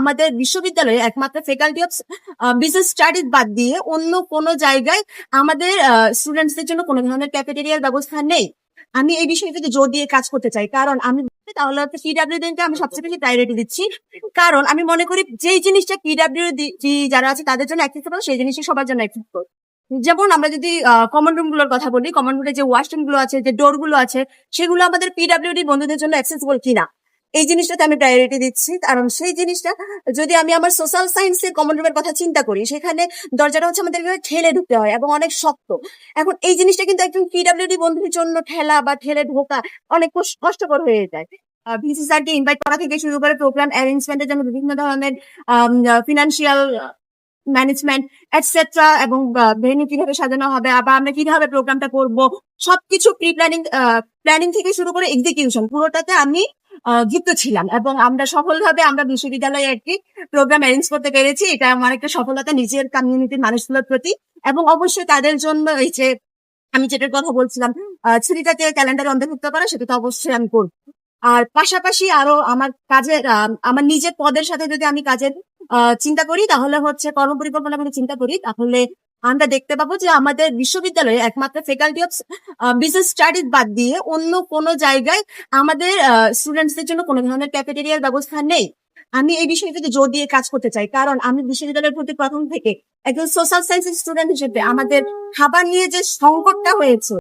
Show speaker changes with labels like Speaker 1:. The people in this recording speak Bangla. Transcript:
Speaker 1: আমাদের বিশ্ববিদ্যালয়ে একমাত্র ফ্যাকাল্টি অফ বিজনেস স্টাডিজ বাদ দিয়ে অন্য কোনো জায়গায় আমাদের স্টুডেন্টসদের জন্য কোনো ধরনের ক্যাফেটেরিয়ার ব্যবস্থা নেই। আমি এই বিষয়টাতে জোর দিয়ে কাজ করতে চাই। কারণ আমি তাহলে হচ্ছে পিডাব্লিউডিকে আমি সবচেয়ে বেশি প্রায়োরিটি দিচ্ছি। কারণ আমি মনে করি যেই জিনিসটা পিডাব্লিউ যারা আছে তাদের জন্য অ্যাক্সেসিবল সেই জিনিসই সবার জন্য অ্যাক্সেসিবল যেমন আমরা যদি কমন রুমগুলোর কথা বলি কমন রুমে যে ওয়াশরুমগুলো আছে, যে ডোরগুলো আছে, সেগুলো আমাদের পিডাব্লিউডি বন্ধুদের জন্য অ্যাক্সেসিবল কিনা। এই জিনিসটাতে আমি প্রায়োরিটি দিচ্ছি। কারণ সেই জিনিসটা যদি আমি আমার সোশ্যাল সায়েন্সের কমন রুমের কথা চিন্তা করি, সেখানে দরজাটা হচ্ছে আমাদের ঠেলে ঢুকতে হয় এবং অনেক শক্ত। এখন এই জিনিসটা কিন্তু একজন পিডাব্লিউডি বন্ধুর জন্য ঠেলা বা ঠেলে ঢোকা অনেক কষ্টকর হয়ে যায়। ভিসি স্যারকে ইনভাইট করা থেকে শুরু করে প্রোগ্রাম অ্যারেঞ্জমেন্টের জন্য বিভিন্ন ধরনের ফিনান্সিয়াল ম্যানেজমেন্ট এটসেট্রা এবং ভেন্যু কীভাবে সাজানো হবে, আবার আমরা কীভাবে প্রোগ্রামটা করব, সবকিছু প্রি প্ল্যানিং প্ল্যানিং থেকে শুরু করে এক্সিকিউশন পুরোটাতে আমি যুক্ত ছিলাম এবং আমরা সফলভাবে আমরা বিশ্ববিদ্যালয়ে একটি প্রোগ্রাম অ্যারেঞ্জ করতে পেরেছি। এটা আমার একটা সফলতা নিজের কমিউনিটির মানুষগুলোর প্রতি এবং অবশ্যই তাদের জন্য এই যে আমি যেটার কথা বলছিলাম ছুটিটাকে ক্যালেন্ডারে অন্তর্ভুক্ত করা, সেটা তো অবশ্যই আমি করব। আর পাশাপাশি আরও আমার কাজের আমার নিজের পদের সাথে যদি আমি কাজের চিন্তা করি, তাহলে হচ্ছে কর্ম পরিকল্পনা চিন্তা করি, তাহলে আমরা দেখতে পাবো যে আমাদের বিশ্ববিদ্যালয়ে একমাত্র ফ্যাকাল্টি অফ বিজনেস স্টাডিজ বাদ দিয়ে অন্য কোনো জায়গায় আমাদের স্টুডেন্টসদের জন্য কোনো ধরনের ক্যাফেটেরিয়ার ব্যবস্থা নেই। আমি এই বিষয়টাতে জোর দিয়ে কাজ করতে চাই, কারণ আমি বিশ্ববিদ্যালয়ের প্রতি প্রথম থেকে একজন সোশ্যাল সায়েন্সের স্টুডেন্ট হিসেবে আমাদের খাবার নিয়ে যে সংকটটা হয়েছে